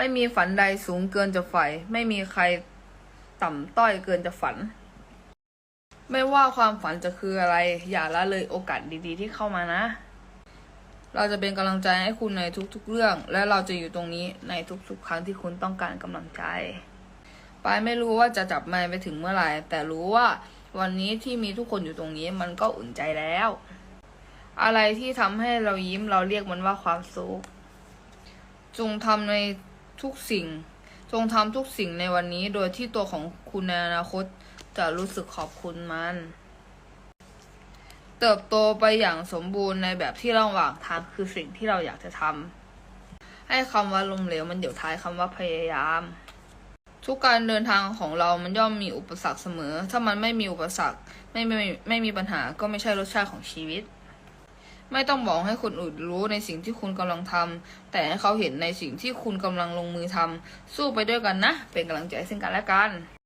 ไม่มีฝันใดสูงเกินจะใฝ่ไม่มีใครต่ำต้อยเกินจะฝัน ไม่ว่าความฝันจะคืออะไร อย่าละเลยโอกาสดีๆ ที่เข้ามานะ เราจะเป็นกำลังใจให้คุณในทุกๆเรื่อง และเราจะอยู่ตรงนี้ในทุกๆ ครั้งที่คุณต้องการกำลังใจปายไม่รู้ว่าจะจับไมค์ไปถึงเมื่อไหร่ แต่รู้ว่าวันนี้ที่มีทุกคนอยู่ตรงนี้มันก็อุ่นใจแล้ว อะไรที่ทำให้เรายิ้มเราเรียกมันว่าความสุขจงทำใน ทุกสิ่ง จงทำทุกสิ่งในวันนี้ โดยที่ตัวของคุณในอนาคตจะรู้สึกขอบคุณมัน เติบโตไปอย่างสมบูรณ์ในแบบที่ระหว่างทางคือสิ่งที่เราอยากจะทำให้คำว่าล้มเหลวมันเดี๋ยวท้ายคำว่าพยายาม ทุกการเดินทางของเรามันย่อมมีอุปสรรคเสมอ ถ้ามันไม่มีอุปสรรคไม่ไม่ไม่มีปัญหาก็ไม่ใช่รสชาติของชีวิต ไม่ต้องบอกให้คนอื่นรู้ในสิ่งที่คุณกำลังทำแต่ให้เขาเห็นในสิ่งที่คุณกำลังลงมือทำสู้ไปด้วยกันนะ เป็นกำลังใจซึ่งกันและกัน